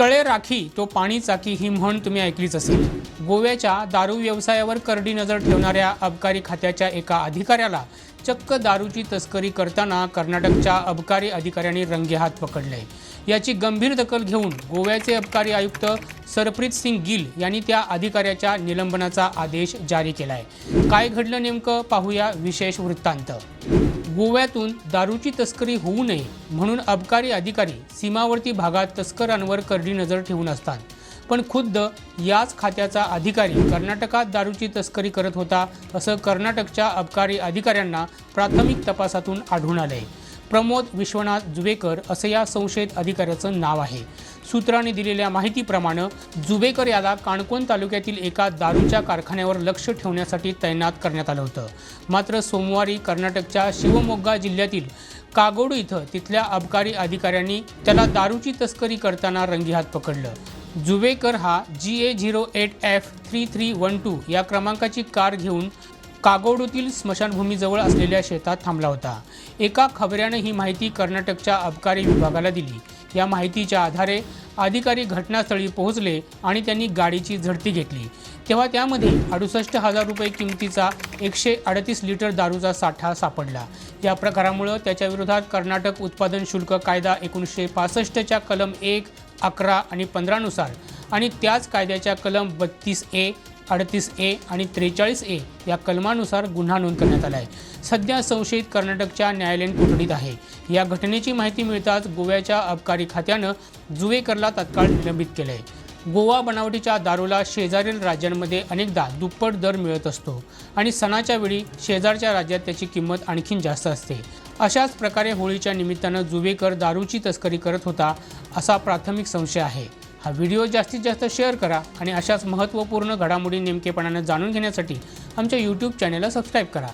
तळे राखी तो पाणी चाकी ही म्हण तुम्ही ऐकलीच असेल. गोव्याच्या दारू व्यवसायावर करडी नजर ठेवणाऱ्या अबकारी खात्याच्या एका अधिकाऱ्याला चक्क दारूची तस्करी करताना कर्नाटकच्या अबकारी अधिकाऱ्यांनी रंगेहात पकडले. याची गंभीर दखल घेऊन गोव्याचे अबकारी आयुक्त सरप्रीत सिंग गिल यांनी त्या अधिकाऱ्याच्या निलंबनाचा आदेश जारी केलाय. काय घडलं नेमकं पाहूया विशेष वृत्तांत. गोव्यातून दारूची तस्करी होऊ नये म्हणून अबकारी अधिकारी सीमावर्ती भागात तस्करांवर करडी नजर ठेवून असतात. पण खुद्द याच खात्याचा अधिकारी कर्नाटकात दारूची तस्करी करत होता असं कर्नाटकच्या अबकारी अधिकाऱ्यांना प्राथमिक तपासातून आढळून आलंय. प्रमोद विश्वनाथ जुवेकर असं या संशयित अधिकाऱ्याचं नाव आहे. सूत्रांनी दिलेल्या माहितीप्रमाणे जुबेकर याला काणकोण तालुक्यातील एका दारूच्या कारखान्यावर लक्ष ठेवण्यासाठी तैनात करण्यात आलं होतं. मात्र सोमवारी कर्नाटकच्या शिवमोग्गा जिल्ह्यातील कागोडू इथं तिथल्या अबकारी अधिकाऱ्यांनी त्याला दारूची तस्करी करताना रंगीहात पकडलं. जुवेकर हा G A zero eight F three three one two या क्रमांकाची कार घेऊन कागोडूतील स्मशानभूमीजवळ असलेल्या शेतात थांबला होता. एका खबऱ्यानं ही माहिती कर्नाटकच्या अबकारी विभागाला दिली. या माहितीच्या आधारे अधिकारी घटनास्थळी पोहोचले आणि त्यांनी गाडीची झडती घेतली. तेव्हा त्यामध्ये अडुसष्ट हजार रुपये किमतीचा एकशे अडतीस लिटर दारूचा साठा सापडला. या प्रकारामुळं त्याच्याविरोधात कर्नाटक उत्पादन शुल्क कायदा एकोणीसशे पासष्टच्या कलम एक अकरा आणि पंधरानुसार आणि त्याच कायद्याच्या कलम बत्तीस ए अडतीस ए आणि त्रेचाळीस ए या कलमानुसार गुन्हा नोंद करण्यात आला आहे. सध्या संशयित कर्नाटकच्या न्यायालयीन कोठडीत आहे. या घटनेची माहिती मिळताच गोव्याच्या अबकारी खात्यानं जुवेकरला तत्काळ निलंबित केलं आहे गोवा बनावटीच्या दारूला शेजारील राज्यांमध्ये अनेकदा दुप्पट दर मिळत असतो आणि सणाच्या वेळी शेजारच्या राज्यात त्याची किंमत आणखीन जास्त असते. अशाच प्रकारे होळीच्या निमित्तानं जुवेकर दारूची तस्करी करत होता असा प्राथमिक संशय आहे. हा व्हिडिओ जास्तीत जास्त शेअर करा आणि अशाच महत्त्वपूर्ण घडामोडी नेमकेपणाने जाणून घेण्यासाठी आमच्या यूट्यूब चॅनेलला सबस्क्राईब करा.